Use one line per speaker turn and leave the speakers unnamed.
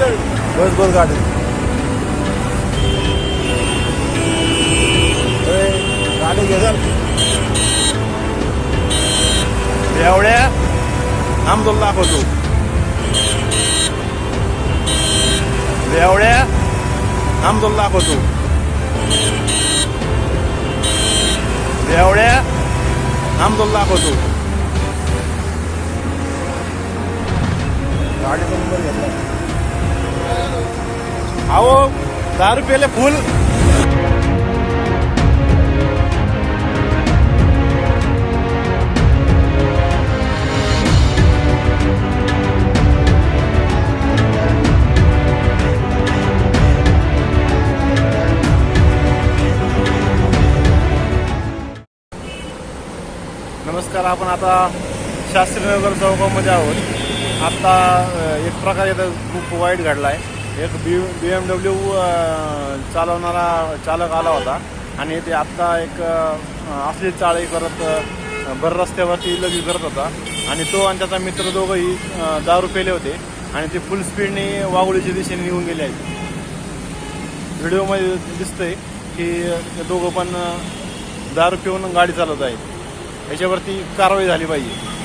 बस बस गाडी. गाडी घे चल.
एवढ्या? थांब तुला दाखवतो. एवढ्या? थांब तुला दाखवतो. एवढ्या? थांब तुला दाखवतो.
गाडीचा नंबर
अहो दहा पेले फुल. नमस्कार आपण आता शास्त्रीनगर चौकामध्ये आहोत. आता एक प्रकार खूप वाईट घडला आहे एक बी बी एम डब्ल्यू चालवणारा चालक आला होता. आणि ते आत्ता एक असली चाळी करत भर रस्त्यावरती लगेच करत होता. आणि तो आणि त्याचा मित्र दोघंही दारू पेले होते. आणि ते फुल स्पीडने वाघोळीच्या दिशेने निघून गेले आहेत. व्हिडिओमध्ये दिसतंय की ते दोघं पण दारू पिऊन गाडी चालवत आहेत. याच्यावरती कारवाई झाली पाहिजे.